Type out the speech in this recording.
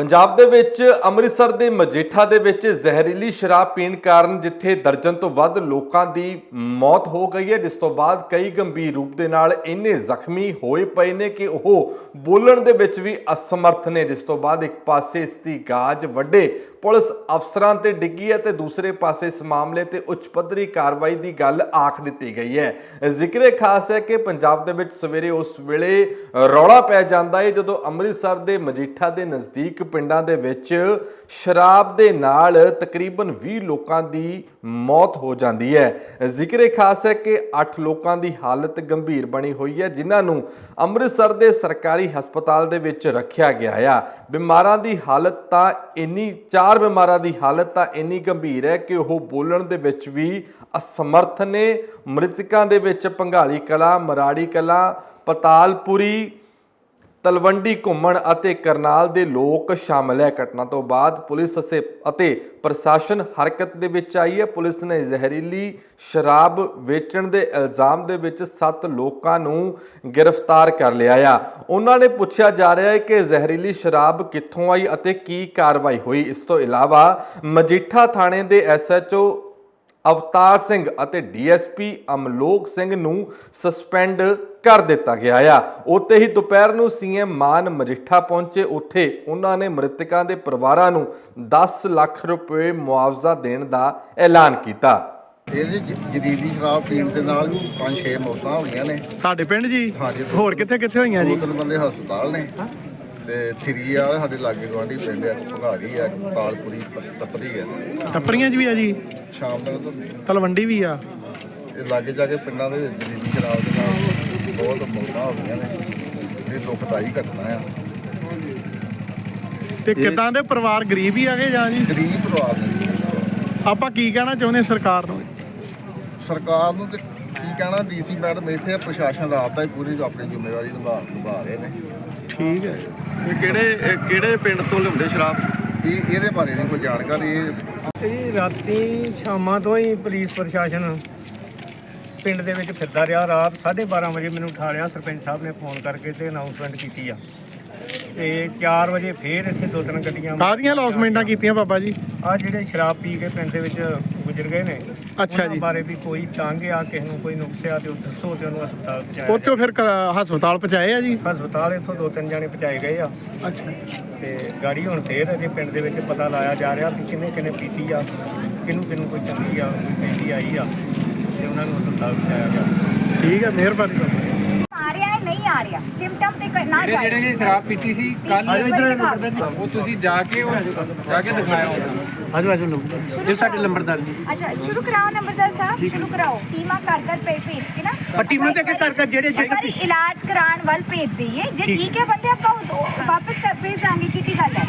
ਪੰਜਾਬ ਦੇ ਵਿੱਚ ਅੰਮ੍ਰਿਤਸਰ ਦੇ ਮਜੀਠਾ ਦੇ ਵਿੱਚ ਜ਼ਹਿਰੀਲੀ ਸ਼ਰਾਬ ਪੀਣ ਕਾਰਨ ਜਿੱਥੇ ਦਰਜਨ ਤੋਂ ਵੱਧ ਲੋਕਾਂ ਦੀ ਮੌਤ ਹੋ ਗਈ ਹੈ, ਜਿਸ ਤੋਂ ਬਾਅਦ ਕਈ ਗੰਭੀਰ ਰੂਪ ਦੇ ਨਾਲ ਇੰਨੇ ਜ਼ਖਮੀ ਹੋਏ ਪਏ ਨੇ ਕਿ ਉਹ ਬੋਲਣ ਦੇ ਵਿੱਚ ਵੀ ਅਸਮਰਥ ਨੇ, ਜਿਸ ਤੋਂ ਬਾਅਦ ਇੱਕ ਪਾਸੇ ਇਸ ਦੀ ਗਾਜ ਵੱਡੇ ਪੁਲਿਸ ਅਫਸਰਾਂ ਤੇ ਡਿੱਗੀ ਹੈ ਤੇ ਦੂਸਰੇ ਪਾਸੇ ਇਸ ਮਾਮਲੇ ਤੇ ਉੱਚ ਪੱਧਰੀ ਕਾਰਵਾਈ ਦੀ ਗੱਲ ਆਖ ਦਿੱਤੀ ਗਈ ਹੈ। ਜ਼ਿਕਰੇ ਖਾਸ ਹੈ ਕਿ ਪੰਜਾਬ ਦੇ ਵਿੱਚ ਸਵੇਰੇ ਉਸ ਵੇਲੇ ਰੌਲਾ ਪੈ ਜਾਂਦਾ ਹੈ, ਜਦੋਂ ਅੰਮ੍ਰਿਤਸਰ ਦੇ ਮਜੀਠਾ ਦੇ ਨਜ਼ਦੀਕ ਪਿੰਡਾਂ ਦੇ ਵਿੱਚ ਸ਼ਰਾਬ ਦੇ ਨਾਲ ਤਕਰੀਬਨ 20 ਲੋਕਾਂ ਦੀ ਮੌਤ ਹੋ ਜਾਂਦੀ ਹੈ। ਜ਼ਿਕਰੇ ਖਾਸ ਹੈ ਕਿ 8 ਲੋਕਾਂ ਦੀ ਹਾਲਤ ਗੰਭੀਰ ਬਣੀ ਹੋਈ ਹੈ, ਜਿਨ੍ਹਾਂ ਨੂੰ ਅੰਮ੍ਰਿਤਸਰ ਦੇ ਸਰਕਾਰੀ ਹਸਪਤਾਲ ਦੇ ਵਿੱਚ ਰੱਖਿਆ ਗਿਆ ਆ। ਬਿਮਾਰਾਂ ਦੀ ਹਾਲਤ ਤਾਂ ਇੰਨੀ, ਚਾਰ ਬਿਮਾਰਾਂ ਦੀ ਹਾਲਤ ਤਾਂ ਇੰਨੀ ਗੰਭੀਰ ਹੈ ਕਿ ਉਹ ਬੋਲਣ ਦੇ ਵਿੱਚ ਵੀ ਅਸਮਰਥ ਨੇ। ਮ੍ਰਿਤਕਾਂ ਦੇ ਵਿੱਚ ਪੰਘਾਲੀ ਕਲਾ, ਮਰਾੜੀ ਕਲਾ, ਪਤਾਲਪੁਰੀ ਤਲਵੰਡੀ ਘੁੰਮਣ ਅਤੇ ਕਰਨਾਲ ਦੇ ਲੋਕ ਸ਼ਾਮਲ ਹੈ ਘਟਨਾ ਤੋਂ ਬਾਅਦ ਪੁਲਿਸ ਅਤੇ ਅਤੇ ਪ੍ਰਸ਼ਾਸਨ ਹਰਕਤ ਦੇ ਵਿੱਚ ਆਈ ਹੈ। ਪੁਲਿਸ ਨੇ ਜ਼ਹਿਰੀਲੀ ਸ਼ਰਾਬ ਵੇਚਣ ਦੇ ਇਲਜ਼ਾਮ ਦੇ ਵਿੱਚ 7 ਲੋਕਾਂ ਨੂੰ ਗ੍ਰਿਫਤਾਰ ਕਰ ਲਿਆ ਆ। ਉਹਨਾਂ ਨੇ ਪੁੱਛਿਆ ਜਾ ਰਿਹਾ ਹੈ ਕਿ ਜ਼ਹਿਰੀਲੀ ਸ਼ਰਾਬ ਕਿੱਥੋਂ ਆਈ ਅਤੇ ਕੀ ਕਾਰਵਾਈ ਹੋਈ। ਇਸ ਤੋਂ ਇਲਾਵਾ ਮਜੀਠਾ ਥਾਣੇ ਦੇ ਐਸਐਚਓ ਅਵਤਾਰ ਸਿੰਘ ਅਤੇ ਡੀਐਸਪੀ ਅਮਲੋਕ ਸਿੰਘ ਨੂੰ ਸਸਪੈਂਡ ਕਰ ਦਿੱਤਾ ਗਿਆ ਆ। ਉੱਥੇ ਹੀ ਦੁਪਹਿਰ ਨੂੰ ਸੀਐਮ ਮਾਨ ਮਜੀਠਾ ਪਹੁੰਚੇ। ਉੱਥੇ ਉਹਨਾਂ ਨੇ ਮ੍ਰਿਤਕਾਂ ਦੇ ਪਰਿਵਾਰਾਂ ਨੂੰ 10 ਲੱਖ ਰੁਪਏ ਮੁਆਵਜ਼ਾ ਦੇਣ ਦਾ ਐਲਾਨ ਕੀਤਾ। ਇਹਦੇ ਜ- ਜਦੀਦੀ ਸ਼ਰਾਬ ਪੀਣ ਦੇ ਨਾਲ ਪੰਜ ਛੇ ਮੌਤਾਂ ਹੋਈਆਂ ਨੇ। ਤੁਹਾਡੇ ਪਿੰਡ ਜੀ? ਹਾਂਜੀ। ਹੋਰ ਕਿੱਥੇ ਕਿੱਥੇ ਹੋਈਆਂ ਦੋ ਜੀ? ਤਿੰਨ ਬੰਦੇ ਹਸਪਤਾਲ ਨੇ। ਤੇ ਥਰੀ ਵਾਲੇ ਸਾਡੇ ਲਾਗੇ ਗਵਾਂਢੀ ਪਿੰਡ ਆ ਭਗਾੜੀ ਆ ਤਾਲਪੁਰੀ ਪ- ਤਪਰੀ ਆ। ਟੱਪਰੀਆਂ 'ਚ ਵੀ ਆ ਜੀ? ਸ਼ਾਮ ਤੱਕ ਤਾਂ ਤਲਵੰਡੀ ਵੀ ਆ? ਇਹ ਲਾਗੇ ਜਾ ਕੇ ਪਿੰਡਾਂ ਦੇ ਵਿੱਚ ਜਦੀਦੀ ਸ਼ਰਾਬ ਦੇ ਨਾਲ ਬਹੁਤ ਮੌਤਾਂ ਹੋ ਗਈਆਂ ਨੇ ਇਹ ਦੁਖਦਾਈ ਘਟਨਾ ਆ। ਤੇ ਕਿਦਾਂ ਦੇ ਪਰਿਵਾਰ ਗਰੀਬ ਹੀ ਆਗੇ ਜਾਂ ਜੀ? ਗਰੀਬ ਪਰਿਵਾਰ ਨੇ। ਆਪਾਂ ਕੀ ਕਹਿਣਾ ਚਾਹੁੰਦੇ ਸਰਕਾਰ ਨੂੰ? ਸਰਕਾਰ ਨੂੰ ਤੇ ਕੀ ਕਹਿਣਾ ਡੀਸੀ ਮੈਡਮ ਇੱਥੇ ਪ੍ਰਸ਼ਾਸਨ ਰਾਤ ਦਾ ਹੀ ਪੂਰੀ ਆਪਣੀ ਜ਼ਿੰਮੇਵਾਰੀ ਨਿਭਾ ਨਿਭਾ ਰਹੇ ਨੇ। ਠੀਕ ਹੈ। ਇਹ ਕਿਹੜੇ ਇਹ ਕਿਹੜੇ ਪਿੰਡ ਤੋਂ ਲਿਆਉਂਦੇ ਸ਼ਰਾਬ? ਇਹ ਇਹਦੇ ਬਾਰੇ ਨਹੀਂ ਕੋਈ ਜਾਣਕਾਰੀ ਇਹ ਇਹ ਰਾਤੀ ਸ਼ਾਮਾਂ ਤੋਂ ਹੀ ਪੁਲਿਸ ਪ੍ਰਸ਼ਾਸਨ ਪਿੰਡ ਦੇ ਵਿੱਚ ਫਿਰਦਾ ਰਿਹਾ। ਰਾਤ 12:30 ਵਜੇ ਮੈਨੂੰ ਉਠਾ ਲਿਆ ਸਰਪੰਚ ਸਾਹਿਬ ਨੇ ਫੋਨ ਕਰਕੇ ਤੇ ਅਨਾਉਂਸਮੈਂਟ ਕੀਤੀ ਆ। ਤੇ 4 ਵਜੇ ਫੇਰ ਇੱਥੇ ਦੋ ਤਿੰਨ ਗੱਡੀਆਂ ਕਾਹਦੀਆਂ ਲੌਸਮੈਂਟਾਂ ਕੀਤੀਆਂ ਬਾਬਾ ਜੀ? ਆ ਜਿਹੜੇ ਸ਼ਰਾਬ ਪੀ ਕੇ ਪਿੰਡ ਦੇ ਵਿੱਚ ਗੁਜ਼ਰ ਗਏ ਨੇ ਅੱਛਾ ਜੀ। ਬਾਰੇ ਵੀ ਕੋਈ ਤੰਗ ਆ ਕਿਸੇ ਨੂੰ ਕੋਈ ਨੁਕਸ ਆ ਤੇ ਉਹ ਦੱਸੋ ਤੇ ਉਹਨੂੰ ਹਸਪਤਾਲ ਪਹੁੰਚਾਇਆ ਉੱਥੋਂ ਫਿਰ ਕ- ਹਸਪਤਾਲ ਪਹੁੰਚਾਏ ਆ ਜੀ? ਜਾਏ। ਹਸਪਤਾਲ ਇੱਥੋਂ ਦੋ ਤਿੰਨ ਜਾਣੇ ਪਹੁੰਚਾਏ ਗਏ ਆ। ਅੱਛਾ। ਤੇ ਗਾੜੀ ਹੁਣ ਫੇਰ ਅਜੇ ਪਿੰਡ ਦੇ ਵਿੱਚ ਪਤਾ ਲਾਇਆ ਜਾ ਰਿਹਾ ਵੀ ਕਿੰਨੇ ਕਿੰਨੇ ਪੀਤੀ ਆ ਕਿਹਨੂੰ ਕਿਹਨੂੰ ਕੋਈ ਚੰਗੀ ਆ ਕੋਈ ਪੀਤੀ ਆਈ ਆ ਤੇ ਉਹਨਾਂ ਨੂੰ ਹਸਪਤਾਲ ਪਹੁੰਚਾਇਆ ਗਿਆ ਠੀਕ ਹੈ ਮਿਹਰਬਾਨੀ ਆ ਰਿਹਾ ਹੈ ਨਹੀਂ ਆ ਰਿਹਾ? ਸਿੰਪਟਮ ਤੇ ਕ- ਨਾ ਜਿਹੜੇ ਜਾਏ ਜਿਹੜੇ ਨੇ ਸ਼ਰਾਬ ਪੀਤੀ ਸੀ ਕੱਲ ਕੱਲ ਉਹ ਤੁਸੀਂ ਜਾ ਕੇ ਉਹ ਜਾ ਕੇ ਦਿਖਾਇਆ ਹੋਣਾ। ਆਜੋ ਆਜੋ ਨੰਬਰ ਇਹ ਸਾਡੇ ਲੰਬਰਦਾਰ ਜੀ। ਅੱਛਾ ਸ਼ੁਰੂ ਕਰਾਓ ਨੰਬਰਦਾਰ ਸਾਹਿਬ ਸ਼ੁਰੂ ਕਰਾਓ। ਟੀਮਾ ਕਰ ਕਰ ਭੇਜ ਭੇਜ ਕੇ ਨਾ। ਟੀਮਾਂ ਤੇ ਕਰ ਕਰ ਜਿਹੜੇ ਵਾਰੀ ਇਲਾਜ ਕਰਾਉਣ ਵੱਲ ਭੇਜ ਦਈਏ ਜੇ ਠੀਕ ਹੈ। ਬੰਦੇ ਆਪਾਂ ਵਾਪਸ ਕਰ ਭੇਜ ਦਾਂਗੇ ਕੀ ਕੀ ਗੱਲ ਹੈ?